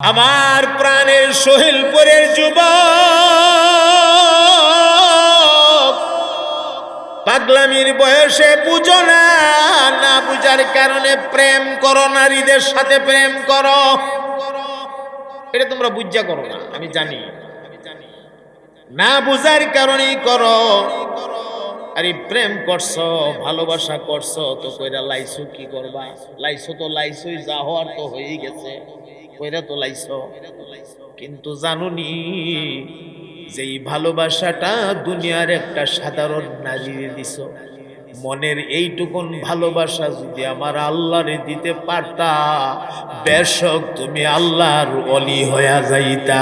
আমার প্রাণের সোহেলপুরের যুব পাগলামির বয়সে বুঝো না না বুঝার কারণে প্রেম করো, নারীদের সাথে প্রেম করো। এটা তোমরা বুঝা করো না, আমি জানি। না বুঝার কারণেই করো। আরে প্রেম করছ, ভালোবাসা করছ, তো কইরা লাইছো কি করবা? লাইছো তো লাইছোই, যা হওয়ার তো হয়েই গেছে। কইরা তো লাইছো কিন্তু জানুনি যে এই ভালোবাসাটা দুনিয়ার একটা সাধারণ নারীরে দিছ, মনের এইটুকুন ভালোবাসা যদি আমার আল্লাহরে দিতে পারতা, বেশক তুমি আল্লাহর অলি হইয়া যাইতা।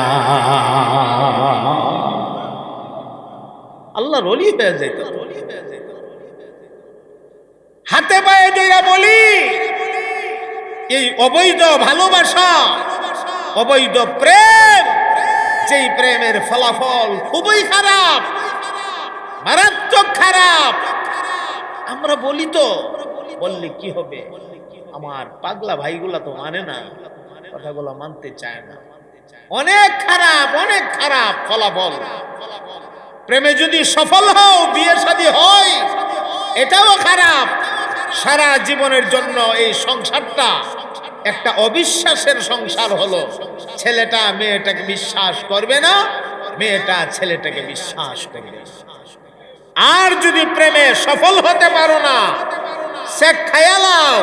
আল্লাহর অলি হয়ে যাইতা। হাতে পায়ে দইরা বলি এই অবৈধ ভালোবাসা, অবৈধ প্রেম, যেই প্রেমের ফলাফল খুবই খারাপ, মারাত্মক খারাপ। আমরা বলি তো, বললে কি হবে? আমার পাগলা ভাইগুলা তো মানে না, কথাগুলো মানতে চায় না। অনেক খারাপ অনেক খারাপ ফলাফল। প্রেমে যদি সফল হও, বিয়ে শাদী হয়, এটাও খারাপ। সারা জীবনের জন্য এই সংসারটা একটা অবিশ্বাসের সংসার হলো ছেলেটা মেয়েটাকে বিশ্বাস করবে না, মেয়েটা ছেলেটাকে বিশ্বাস করবে আর যদি প্রেমে সফল হতে পারো না সে খায়ালাও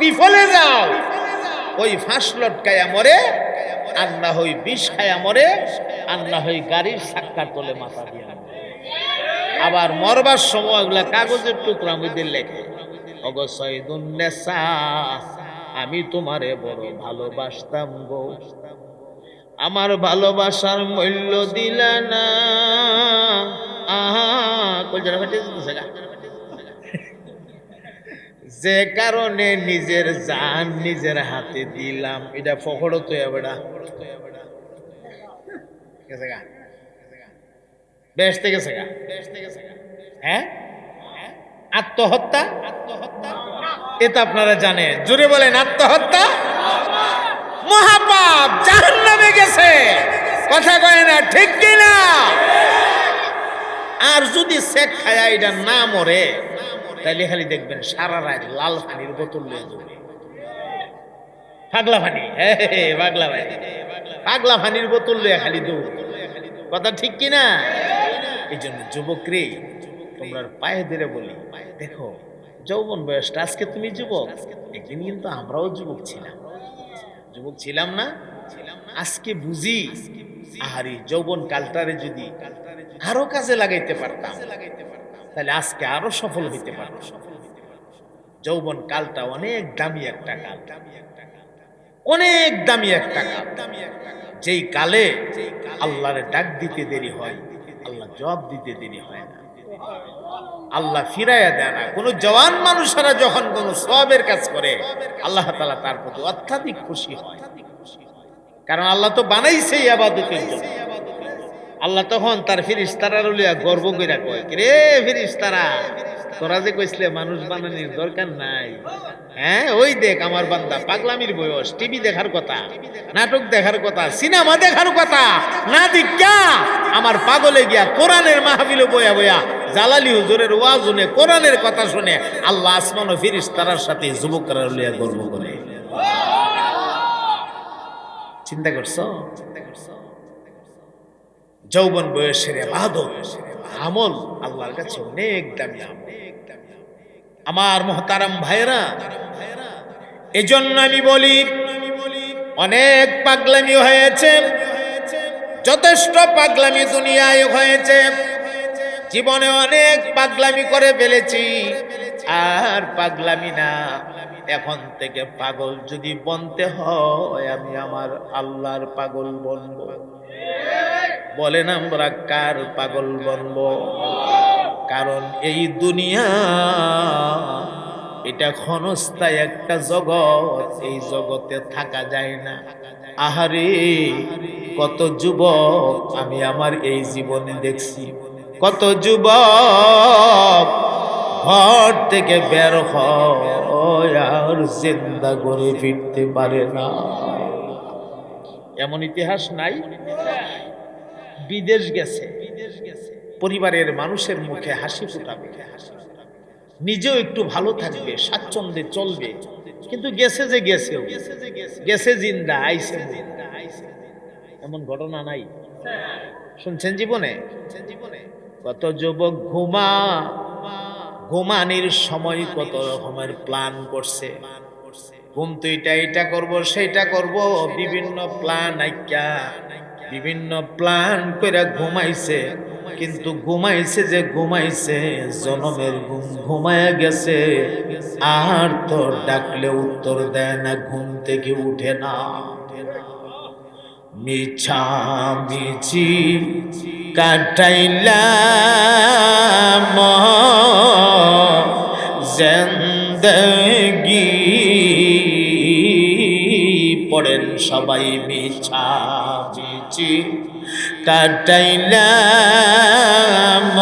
বিফলে যাও, ওই ফাঁস লটকায়া মরে, আর না হই বিষ খায়া মরে, আর না হই গাড়ির সাক্ষাৎ তোলে মাথা দিয়ে। আবার মরবার সময় ওগুলা কাগজের টুকরা মধ্যে লেখে। আমি তোমারে বড় ভালোবাসতাম গো। আমার ভালোবাসার মূল্য দিলা না। যে কারণে নিজের জান নিজের হাতে দিলাম। এটা ফখড়ো তো এবারা বেসতে গেছে গা হ্যাঁ? আত্মহত্যা? এটা আপনারা জানেন। জুড়ে বলেন আত্মহত্যা? মহাপাপ জাহান নামে গেছে। কথা কয় না ঠিক কিনা? আর যদি শেখ খায়া এটা না মরে তাইলে খালি দেখবেন সারা রাত লাল পানির বোতল নিয়ে যাবে পাগলা হে, পাগলা ভাই পাগলা পানির বোতল লয়ে খালি দৌড়। কথা ঠিক কিনা? এই জন্য যুবক রে তোমরা পায়ে ধরে বলি, দেখো, যৌবন বয়সটা, আজকে তুমি যুবক। একদিন কিন্তু আমরাও যুবক ছিলাম। যুবক ছিলাম না? আজকে বুঝি আহারি যৌবন কালটারে যদি আরও কাজে লাগাইতে পারতাম, তাহলে আজকে আরও সফল হইতে পারতাম। যৌবন কালটা অনেক দামি একটা কাল। অনেক দামি একটা কাল। যেই কালে আল্লাহরে ডাক দিতে দেরি হয় জবাব দিতে দেরি হয় না। আল্লাহ ফিরাইয়া দেয় না। কোনো জওয়ান মানুষেরা যখন কোনো সবের কাজ করে, আল্লাহ তালা তার প্রতি অত্যাধিক খুশি হয়। কারণ আল্লাহ তো বানাইছে আবাদতের জন্য। আল্লাহ তখন তার ফিরিস্তারা লইয়া গর্ব করে কয় রে ফিরিস্তারা তোরা যে কইসলে মানুষ বানানোর দরকার নাই। হ্যাঁ ওই দেখ আমার বান্দা, পাগলামির বয়স টিভি দেখার কথা, নাটক দেখার কথা, সিনেমা দেখার কথা, না দিকা আমার পাগলে গিয়া কোরআনের মাহফিলে বয়া বয়া জালালি হুজুরের ওয়াজ শুনে, কোরআনের কথা শুনে, আল্লাহ আসমান ও ফিরিস্তারার সাথে যুবকরা রলিয়া গর্ব করে। চিন্তা করছ? চিন্তা করছ যৌবন বয়সের আবাদত আমল, আল্লাহর কাছে অনেক দামি আমল। আমার মহতারাম ভাইরা এজন্য আমি বলি, অনেক পাগলামি হয়েছে, যথেষ্ট পাগলামি দুনিয়ায় হয়েছে। জীবনে অনেক পাগলামি করে ফেলেছি, আর পাগলামি না। এখন থেকে পাগল যদি বনতে হয়, আমি আমার আল্লাহর পাগল বনবো। বলেন আমরা কার পাগল বনব? কারণ এই দুনিয়া, এটা ক্ষণস্থায়ী একটা জগৎ, এই জগতে থাকা যায় না। আহারে, কত যুবক আমি আমার এই জীবনে দেখছি। কত যুবক ঘর থেকে বের হয় আর জিন্দা করে ফিরতে পারে না। এমন ইতিহাস নাই। বিদেশ গেছে। পরিবারের মানুষের মুখে হাসি ফুটাবে। নিজেও একটু ভালো থাকবে, স্বাচ্ছন্দ্যে চলবে। কিন্তু গেছে যে গেছে গেছে জিন্দা আইসে এমন ঘটনা নাই। শুনছেন জীবনে? কত যুবক ঘুমা, ঘুমানির সময় কত রকমের প্ল্যান করছে। ঘুম তো এটা এটা করব, সেটা করব, বিভিন্ন প্ল্যান আইকা, বিভিন্ন প্ল্যান করে ঘুমাইছে, কিন্তু ঘুমাইছে যে ঘুমাইছে, জনমের ঘুম ঘুমায় গেছে, আর তো ডাকলে উত্তর দেয় না, ঘুম থেকে উঠে না। মিছা মিছি কাটাইলাম জেন্দগি পড়েন সবাই মিছা মিছি। কাটাইলাম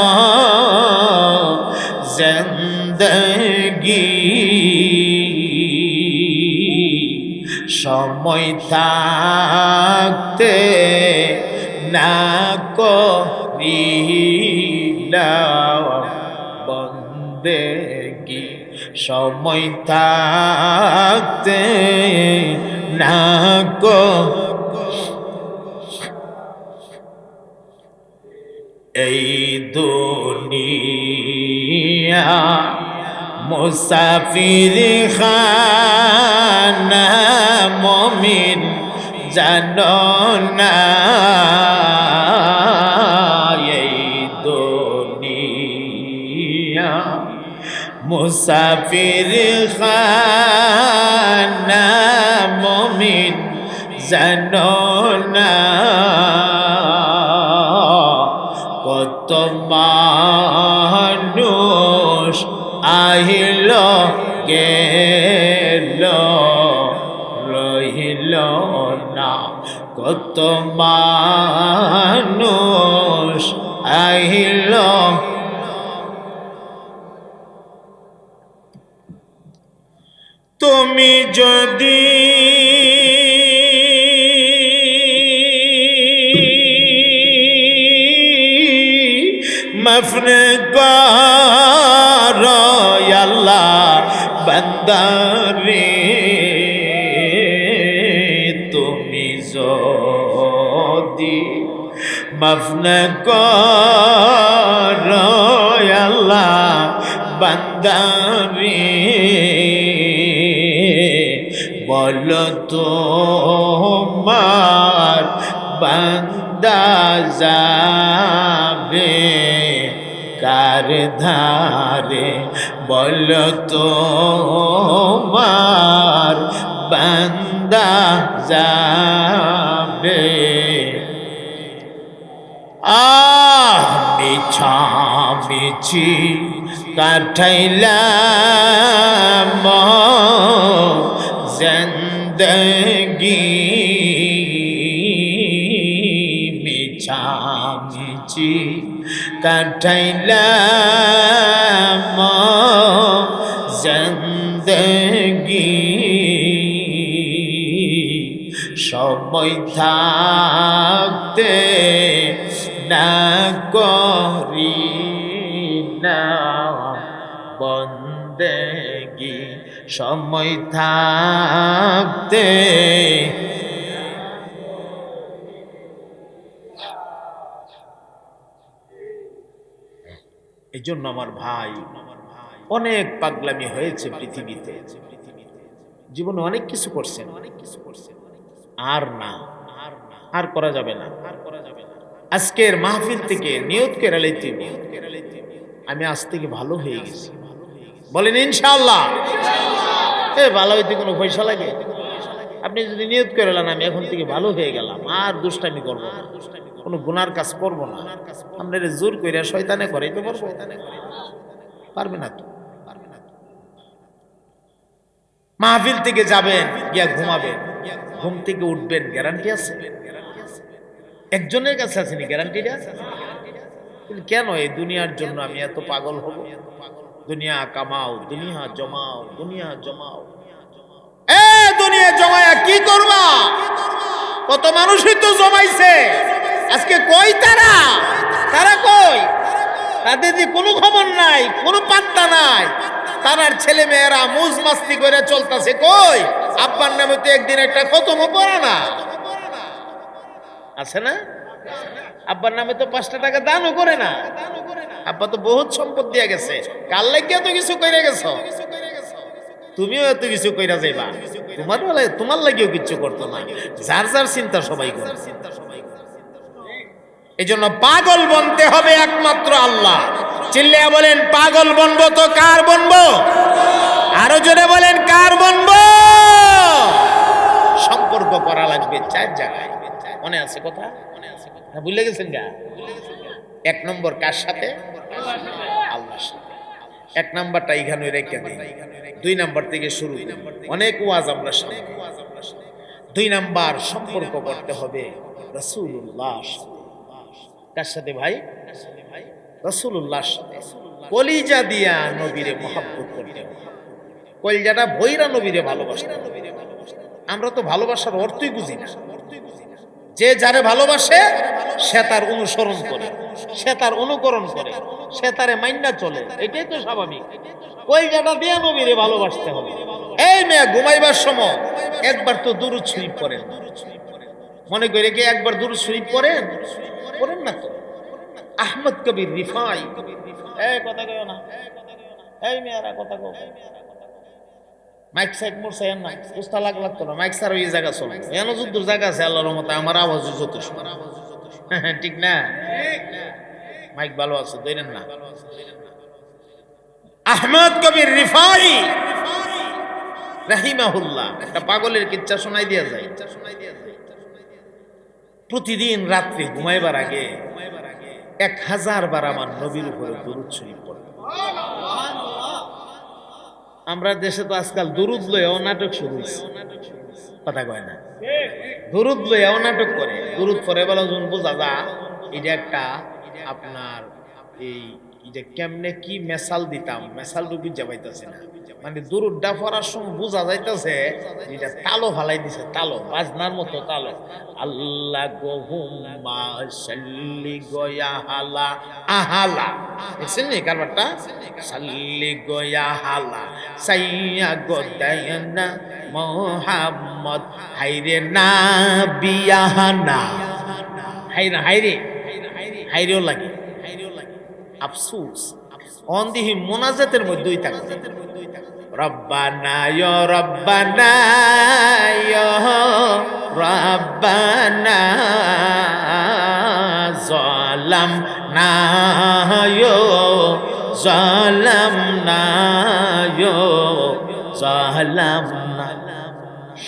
জেন্দগি। সময় থাকতে না করিলাম বন্দেগি। সময় থাকতে না কো এই দুনিয়া মুসাফির খানা মমিন জানো না। মুসাফির খানা মমিন জানো না। কত মানুষ আহিল গেল রহিল না। কত মানুষ আহিল কর আল্লাহ বন্দারে তুমি যদি মফন আল্লাহ বন্দারে বল তোমার বান্দা যাবে কার ধারে বল তোমার বান্দা যাবে। আহ মিছা মিছি কাঠাইলাম জিন্দগি। মিছা মিছি কাঠাইলাম জিন্দগি। সময় থাকতে না করি না বন্দেগি। সময় থাকতে জন্য আমার ভাই। অনেক পাগলামি হয়েছে পৃথিবীতে। জীবনে অনেক কিছু করছেন। অনেক কিছু করছেন আর না। আর করা যাবে না। আর করা যাবে না আজকের মাহফিল থেকে নিয়ত কেরালাইতে আমি আজ থেকে ভালো হয়ে গেছি। বলেন ইনশাআল্লাহ। এ, ভালো হইতে কোনো পয়সা লাগে? আপনি যদি নিয়ত করেলেন আমি এখন থেকে ভালো হয়ে গেলাম, আর দুষ্টামি করব না। কোনো গুনার কাজ করব না। আপনার জোর করে শয়তানে করে তো পারব পারবে না তো। মাহফিল থেকে যাবেন, গিয়া ঘুমাবেন। ঘুম থেকে উঠবেন গ্যারান্টি আছে? একজনের কাছে আসেনি গ্যারান্টিটা কেন এই দুনিয়ার জন্য আমি এত পাগল হব? দুনিয়া কামাও, দুনিয়া জমাও দুনিয়া জমাও। দুনিয়া জমায়া কি করবা? কত মানুষই তো জমাইছে। আজকে কই তারা? তারা কই? তাদের যে কোনো খবর নাই, কোনো পাত্তা নাই। তারার ছেলে মেয়েরা মুজ মাস্তি করে চলতেছে কই? আব্বার নামে তো একদিন একটা খতম পড়ে না। আছে না? আব্বার নামে তো পাঁচটা টাকা দানও করে না। আব্বা তো বহুত সম্পদ দিয়ে গেছে। কাল লাগিয়া তো কিছু কইরা গেছো? তুমিও এত কিছু কইরা যাইবা। তোমার বেলায় তোমার লাগিও কিচ্ছু করতো না। যার যার চিন্তা সবাই করে। এই জন্য পাগল বনতে হবে একমাত্র আল্লাহ। চিল্লিয়া বলেন, পাগল বনবো তো কার বনবো? আরও জোরে বলেন, কার বনবো? সম্পর্ক করা লাগবে চার জায়গায়। মনে আছে কথা? না, ভুলে গেছেন গা? এক নম্বর কার সাথে? আল্লাহর সাথে। এক নাম্বারটা এখানে রেখে দিই। দুই নাম্বার থেকে শুরু অনেক ওয়াজ আমরা শুনি। দুই নাম্বার সম্পর্ক করতে হবে রসুল্লাহ কার সাথে ভাই? রসুল্লাহর সাথে। কলিজা দিয়া নবীরে মহাব্বত করতে কলিজাটা ভৈরা নবীরে ভালোবাসতে আমরা তো ভালোবাসার অর্থই বুঝি না। যে যারে ভালোবাসে, সে তার অনুসরণ করে। সে তার অনুকরণ করে, সে তারে মাইন্না চলে, এটাই তো স্বাভাবিক। কলিজাটা দিয়া নবীরে ভালোবাসতে হবে? এই মেয়ে ঘুমাইবার সময় একবার তো দুরুদ শরীফ পড়েন মনে করে কি একবার দুরুদ শরীফ পড়েন পড়েন না তো। আহমদ কবির রিফাই। কথা কয় কথা মাইক সাইড মোর সাইন উস্তা না, মাইক সার ওই জায়গা চলে। এন যুদ্ধর জায়গা আছে, আল্লাহর মতো আমার আওয়াজ যথেষ্ট ঠিক না? মাইক ভালো আছে দৈরেন না। আহমদ কবির রিফাই রাহিমাহুল্লাহ, একটা পাগলের কিচ্ছা শোনাই দিয়া যায়। প্রতিদিন রাত্রে ঘুমাইবার আগে এক হাজার বার আমার নবীর উপরে দরুদ শরীফ পড়ে। আমরা দেশে তো আজকাল দুরুদ লয়েও নাটক শুরু হয়েছে কথা কয় না? দুরুদ লয়েও নাটক করে। দুরুদ পরে বলা যখন বোঝা যা, এটা একটা আপনার এই এটা কেমনে কি মেসাল দিতাম মেসাল ডুবি যাবাইতেছে না। মানে দুরুদটা পড়ার সময় বোঝা যাইতেছে এটা তালো ফালাই দিছে, তালো, বাজনার মতো তালো। আল্লাহ গোহুম্মা সাল্লি গয়া হালা, আহালা। দেখছেন নি কারবারটা? সাল্লি গয়া হালা, সাইয়া গোদায়না মোহাম্মদ, হাইরে না বিয়াহানা হাইরে হাইরে, হাইরেও লাগে। আফসুস অন্দিহি মোনাজাতের মধ্যেই থাকে রব্বানা রব্বানা রব্বানা জলাম না জলাম না জলাম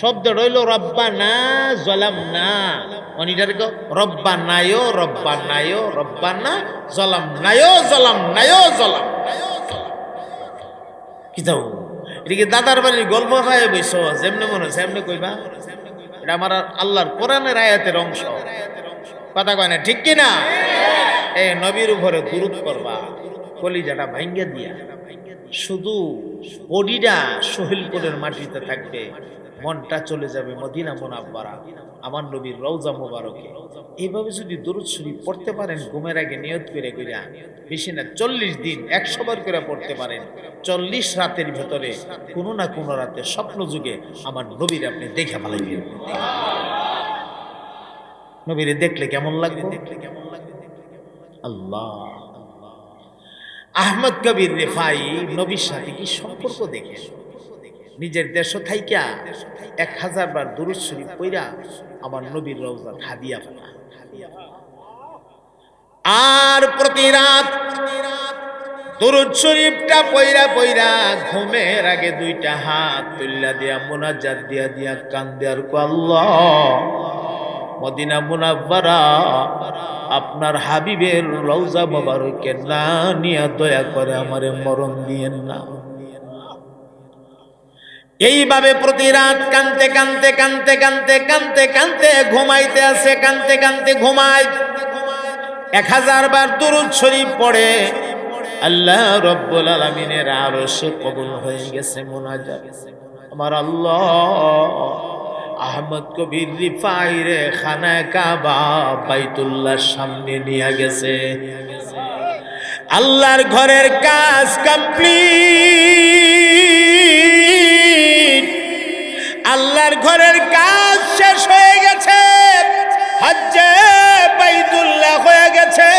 শব্দ রইল রব্বা না জলাম না অনিটার রব্বা নায়ো রব্বা নায়ো রব্বা না জলাম। নায়ো জলাম নায়ো জলাম কি যাও এদিকে দাদার বাড়ির গল্প পায় বইস যেমনি মনে হচ্ছে, এমনি কইবা? এটা আমার আল্লাহর কোরআনের আয়াতের অংশ। কথা কয় না, ঠিক কিনা? এ, নবীর উপরে গুরুত করবা কলিজাটা ভাঙ্গে দিয়া। শুধু বডিটা সহিলপুরের মাটিতে থাকবে। মনটা চলে যাবে মদিনা মোনাব্বারা, আমার নবীর রৌজা মোবারকে। এইভাবে যদি দরুদ শরীফ পড়তে পারেন, ঘুমের আগে নিয়ত করে কইরা, বেশি না, চল্লিশ দিন, একশো বার করে পড়তে পারেন। চল্লিশ রাতের ভেতরে কোনো না কোনো রাতে স্বপ্ন যুগে আমার নবীর আপনি দেখে ফেলাইবেন। নবীরে দেখলে কেমন লাগবে? দেখলে কেমন লাগবে আল্লাহ। আহমদ কবির রেফাই নবীর সাথে কি সম্পর্ক দেখে নিজের দেশ থাইকা এক হাজার বার দুরুদ শরীফ পইরা আমার নবীর রওজা হাদিয়া ফেলা। আর প্রতি রাত দুরুদ শরীফটা পইরা পইরা ঘুমের আগে দুইটা হাত তুল্লা দিয়া, মোনাজাত দিয়া দিয়া কান দেয়ার আল্লাহ, মদিনা মুনাব্বারা, আপনার হাবিবের রওজা মোবারকে না, নিয়া দয়া করে আমারে মরণ দিয়েন না। এইভাবে প্রতি রাত কানতে কানতে কানতে কানতে কানতে কানতে ঘুমাইতে আসে, কানতে কানতে ঘুমায়। এক হাজার বার দুরুদ শরীফ পড়ে, আল্লাহ রব্বুল আলমিনের আরও সে কবুল হয়ে গেছে, মোনাজাত। আমার আল্লাহ আহমদ কবির রিফাই রে খানা কাবা বাইতুল্লাহ সামনে নিয়ে গেছে। আল্লাহর ঘরের কাজ কমপ্লিট। আল্লাহর ঘরের কাজ শেষ হয়ে গেছে। হজ্জে বাইতুল্লাহ হয়ে গেছে।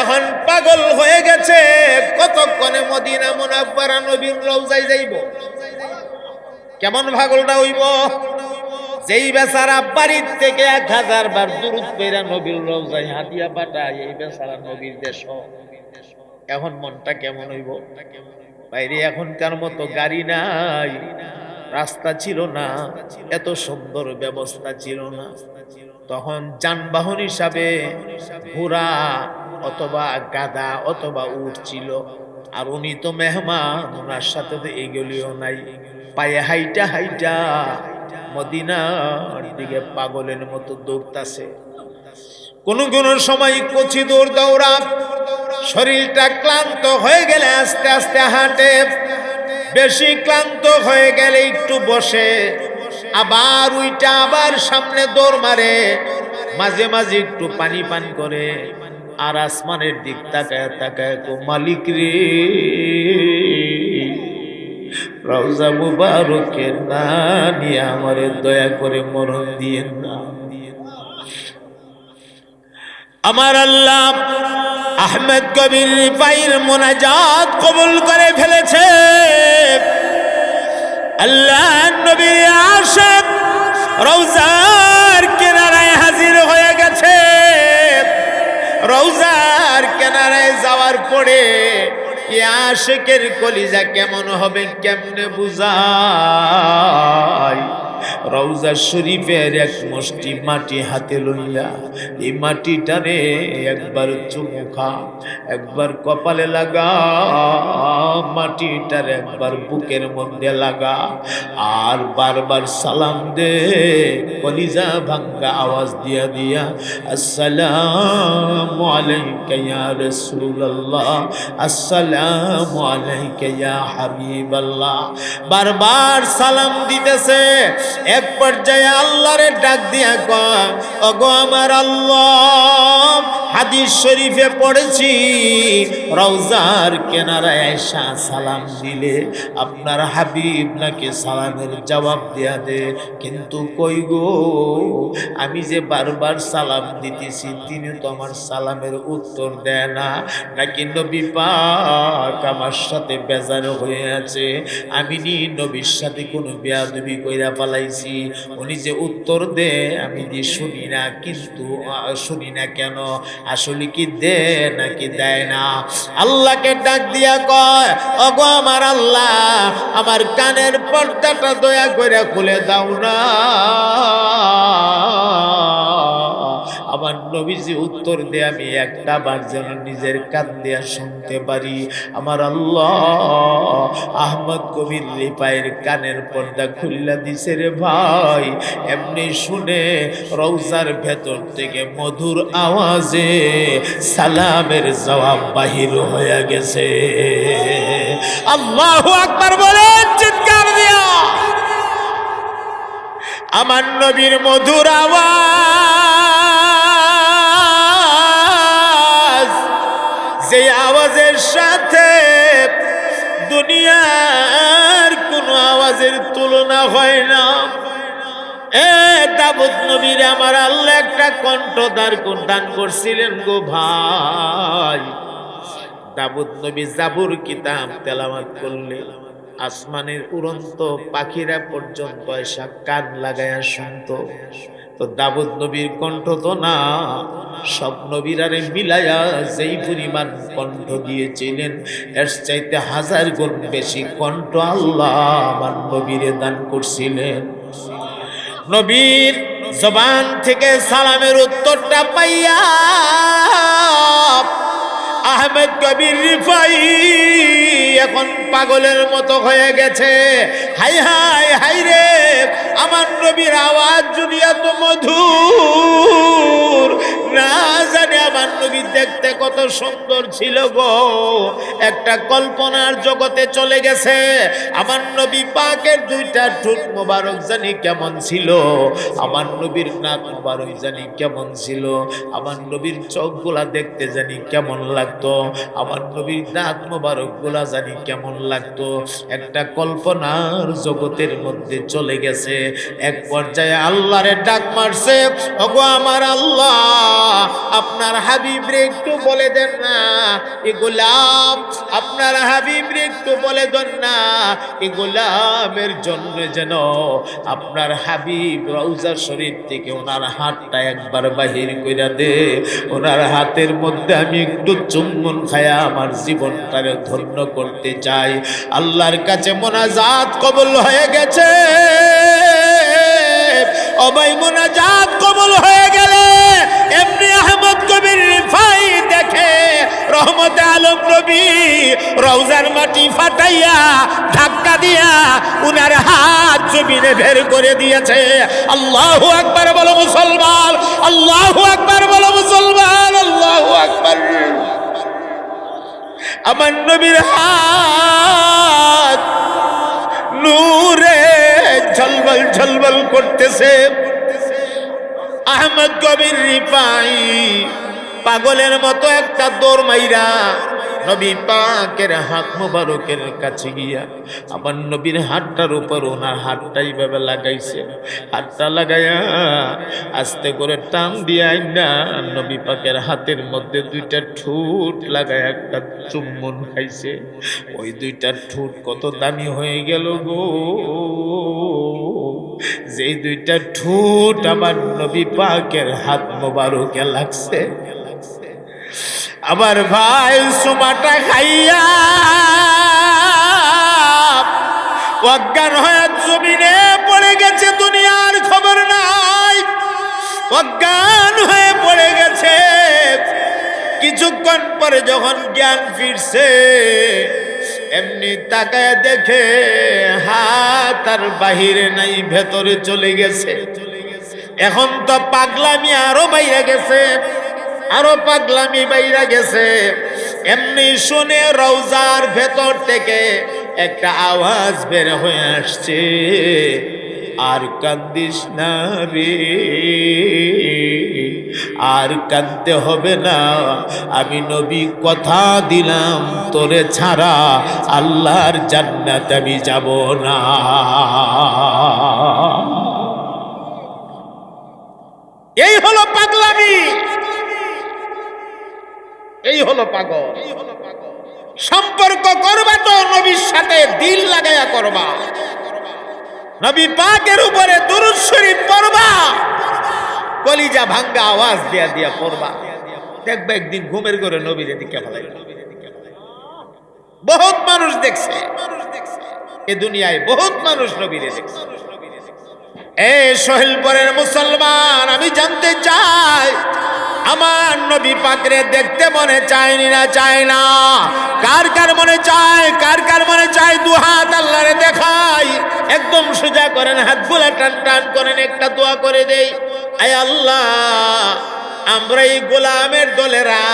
এখন পাগল হয়ে গেছে। কতক্ষণে মদিনা মুনাফারা নবীর রওজায় যাইব? কেমন পাগলটা হইব? যেই বেচারা বাড়ির থেকে এক হাজার বার দূরত পেরা নবীর রওজায় হাতিয়া পাঠায়, এই বেচারা নবীর দেশ। এখন মনটা কেমন হইব? বাইরে এখনকার মতো গাড়ি নাই। রাস্তা ছিল না, এত সুন্দর ব্যবস্থা ছিল না। তখন যানবাহন হিসাবে ঘোড়া অথবা গাদা অথবা উট ছিল। আর উনি তো মেহমান, ওনার সাথে তো এগুলিও নাই। পায়ে হাইটা হাইটা মদিনার দিকে পাগলের মতো দৌড়তাছে। কোন কোন সময় কচি দৌড় দৌড়া, শরীরটা ক্লান্ত হয়ে গেলে আস্তে আস্তে হাঁটে। বেশি ক্লান্ত হয়ে গেলে একটু বসে, আবার উইটা আবার সামনে দৌড় মারে, মাঝে মাঝে একটু পানি পান করে, আর আসমানের দিক তাকায় তাকায় কো, মালিক রে, রওজা মুবারকের না নিয়ে আমারে দয়া করে মরণ দিয়ে না। আমার আল্লাহ আহমেদ কবির রিফাইর মোনাজাত কবুল করে ফেলেছে। আল্লাহ নবীর আশেক রওজার কিনারায় হাজির হয়ে গেছে। রওজার কিনারায় যাওয়ার পরে আশেকের কলিজা কেমন হবে, কেমনে বুঝায়? রওজা শরীফের এক মুষ্টি মাটি হাতে লইয়া এই মাটিটারে একবার চুমু খা, একবার কপালে লাগা মাটিটার একবার বুকের মধ্যে লাগা। আর বারবার সালাম দে, কলিজা ভাঙ্গা আওয়াজ দিয়া দিয়া, আসসালাম আলাইকা ইয়া রাসূলুল্লাহ, আসসালামু আলাইকা হাবিবাল্লাহ। বারবার সালাম দিতেছে এক পর্যায়ে আল্লাহরে ডাক দিয়া কয় অগো আমার আল্লাহ হাদিস শরীফে পড়েছি। রওজার কেনারায় আয়সা সালাম দিলে, আপনার হাবিব নাকি সালামের জবাব দেয়া দে। কিন্তু কই গো, আমি যে বারবার সালাম দিতেছি, তিনি তো আমার সালামের উত্তর দেয় না। নাকি নবী পাক আমার সাথে বেজার হয়ে আছে? আমি নি নবীর সাথে কোনো বেয়াদবি কইরা পালাইছি উনি যে উত্তর দে আমি যে শুনি না, কিন্তু শুনি না কেন? আসলে কি দে নাকি দেয় না? আল্লাহকে ডাক দিয়া কয় অগো আমার আল্লাহ, আমার কানের পর্দাটা দয়া করে খুলে দাও না। আমার নবীজি উত্তর দে আমি একটা বার যেন নিজের কান দিয়া শুনতে পারি। আমার আল্লাহ আহমদ কবির রিপায়ের কানের পর্দা খুল্লা দিছে রে ভাই। এমনি শুনে রৌজার ভেতর থেকে মধুর আওয়াজে সালামের জবাব বাহির হয়ে গেছে। আল্লাহু আকবার বলে চিৎকার দিয়া। আমার নবীর মধুর আওয়াজ যে আওয়াজের সাথে দুনিয়ার কোনো আওয়াজের তুলনা হয় না। এ দাবুদ নবীর আমার আল্লাহ একটা কণ্ঠদার দান করছিলেন গো ভাই। দাবুদ নবী জাবুর কিতাব তেলাওয়াত করলে আসমানের উড়ন্ত পাখিরা পর্যন্ত এসা কান লাগায়া শুনত। তো দাবুদ নবীর কণ্ঠ তো না, সব নবীর নবীরারে মিলায়া যেই পরিমাণ কণ্ঠ দিয়েছিলেন, এর চাইতে হাজার গুণ বেশি কণ্ঠ আল্লাহ আমার নবীরে দান করছিলেন। নবীর জবান থেকে সালামের উত্তরটা পাইয়া আহমেদ কবির রিফাই এখন পাগলের মতো হয়ে গেছে। হাই হাই হাই রে, আমার নবীর আওয়াজ যদি এত মধুর, না জানে আমার নবী দেখতে কত সুন্দর ছিল গো। একটা কল্পনার জগতে চলে গেছে। আমার নবী পাকের দুইটা ঠোঁট মোবারক জানি কেমন ছিল। আমার নবীর নাক মোবারক জানি কেমন ছিল। আমার নবীর চোখগুলা দেখতে জানি কেমন লাগতো। আমার নবীর নাক মোবারকগুলা জানি কেমন লাগতো। একটা কল্পনার জগতের মধ্যে চলে গেছে। এক পর্যায়ে আল্লাহরে ডাক মারছে, ওগো আমার আল্লাহ, আপনার হাবিবরে একটু বলে দেন না। এ গোলাম, আপনার হাবিবরে একটু বলে দেন না। এ গোলামের জন্য যেন আপনার হাবিব রৌজা শরীফ থেকে ওনার হাতটা একবার বাহির কইরা দে। ওনার হাতের মধ্যে আমি একটু চুম্বন খায়া আমার জীবনটারে ধন্য করতে চাই। আল্লাহর কাছে মোনাজাত কবল হয়ে গেছে। অবাই মোনাজাত কবল হয়ে গেলে এমনি আহমদ কবির রিফাই দেখে রহমতে আলম নবী রৌজার মাটি ফাটাইয়া, ধাক্কা দিয়া উনার হাত জমিনে বের করে দিয়েছে। আল্লাহ আকবার বলো মুসলমান, আল্লাহ আকবার বলো মুসলমান, আল্লাহ আকবার। আমার নবীর হাত নূরে ঝলবল ঝলবল করতেছে। আহমদ কবির রিপাই পাগলের মতো একটা দৌড় মাইরা নবী পাকের হাত মোবারকের কাছে গিয়া আমার নবীর হাতটার উপর ওনার হাতটাই ভাবে লাগাইছে। হাতটা লাগাইয়া আস্তে করে টান দিয়ে না নবী পাকের হাতের মধ্যে দুইটা ঠোঁট লাগায় একটা চুম্বন খাইছে। ওই দুইটা ঠোঁট কত দামি হয়ে গেল গো। যে দুইটা ঠোঁট আমার নবী পাকের হাত মোবারকে লাগছে। আবার ভাই সুমাটা খাইয়া অজ্ঞান হয়ে জমিনে পড়ে গেছে দুনিয়ার খবর নাই। অজ্ঞান হয়ে পড়ে গেছে। কিছুক্ষণ পরে যখন জ্ঞান ফিরছে, এমনি তাকায় দেখে হাত আর বাহিরে নাই, ভেতরে চলে গেছে। এখন তো পাগলামি আরও বাইরে গেছে। আরও পাগলামি বাইরা গেছে। এমনি শুনে রৌজার ভেতর থেকে একটা আওয়াজ বের হয়ে আসছে। আর কান্দিস না রে, আর কাঁদতে হবে না। আমি নবী, কথা দিলাম তোরে ছাড়া আল্লাহর জান্নাত আমি যাব না। এই হলো পাগলামি। এই হলো পাগল। সম্পর্ক করবা তো নবীর সাথে, দিল লাগাইয়া করবা। নবী পাকের উপরে দুরুদ শরীফ পড়বা। কলিজা ভাঙ্গা আওয়াজ দিয়া দিয়া পড়বা। দেখবে একদিন ঘুমের করে নবীর দিকে ফেলাই বহুত মানুষ দেখছে। এ দুনিয়ায় বহুত মানুষ নবীর দেখছে। এ সোহেলপুরের মুসলমান, আমি জানতে চাই, আমার নবী পাকরে দেখতে মনে চায়নি না চায় না? কার কার মনে চায়, কার কার মনে চায়? দু হাত আল্লাহরে দেখাই। একদম সোজা করেন হাতগুলা টান টান করেন, একটা দোয়া করে দেই। আয় আল্লাহ, আমরা এই গোলামের দলেরা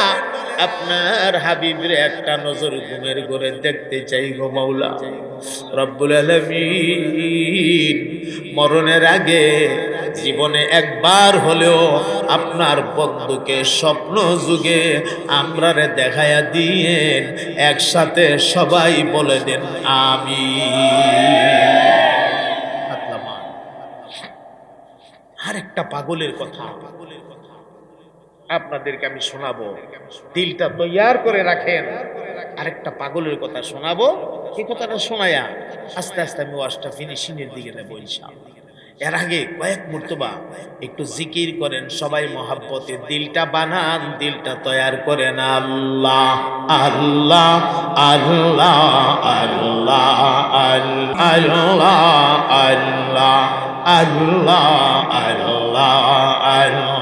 আপনার হাবিবরে একটা নজর ঘুমের ঘরে দেখতে চাই গো মাওলা। রব্বুল আলামিন, মরণের আগে জীবনে একবার হলেও আপনার বন্ধুকে স্বপ্ন যুগে আমরারে দেখায়া দিয়েন, একসাথে সবাই বলে দেন আমি আরেকটা পাগলের কথা। আপনাদেরকে আমি শোনাবো। দিলটা তৈয়ার করে রাখেন। আরেকটা পাগলের কথা শোনাবো। এই কথাটা শোনায়া আস্তে আস্তে আমি ওয়াজটা ফিনিশিং এর দিকে নেব ইনশাআল্লাহ। এর আগে কয়েক মুর্তবা একটু জিকির করেন, সবাই মহাব্বতে দিলটা বানান, দিলটা তৈয়ার করেন। আল্লাহ আল্লাহ আল্লাহ আল্লাহ আল্লাহ আল্লাহ আল্লাহ আল্লাহ আল্লাহ।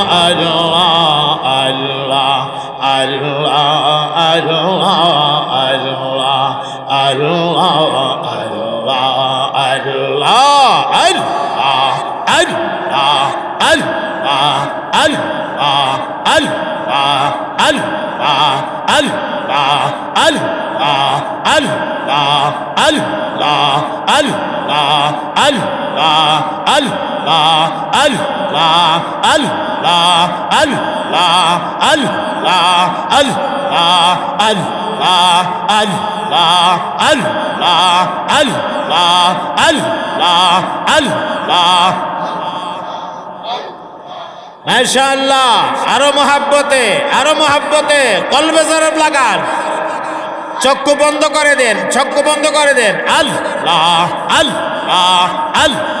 আল্লাহ আল্লাহ আল্লাহ আল্লাহ আল্লাহ আল্লাহ আল্লাহ আল্লাহ আল্লাহ আল্লাহ আল্লাহ আল্লাহ মাশাআল্লাহ, আরও মহাব্বতে আরও মহাব্বতে, কলবে জরব লাগান। চক্ষু বন্ধ করে দেন, চক্ষু বন্ধ করে দেন। আল্লাহ আল্লাহ আল্লাহ।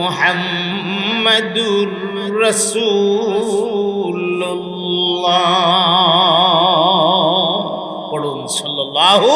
মোহাম্মদুর রসুল্লাহ পড়ুন সাল্লাল্লাহু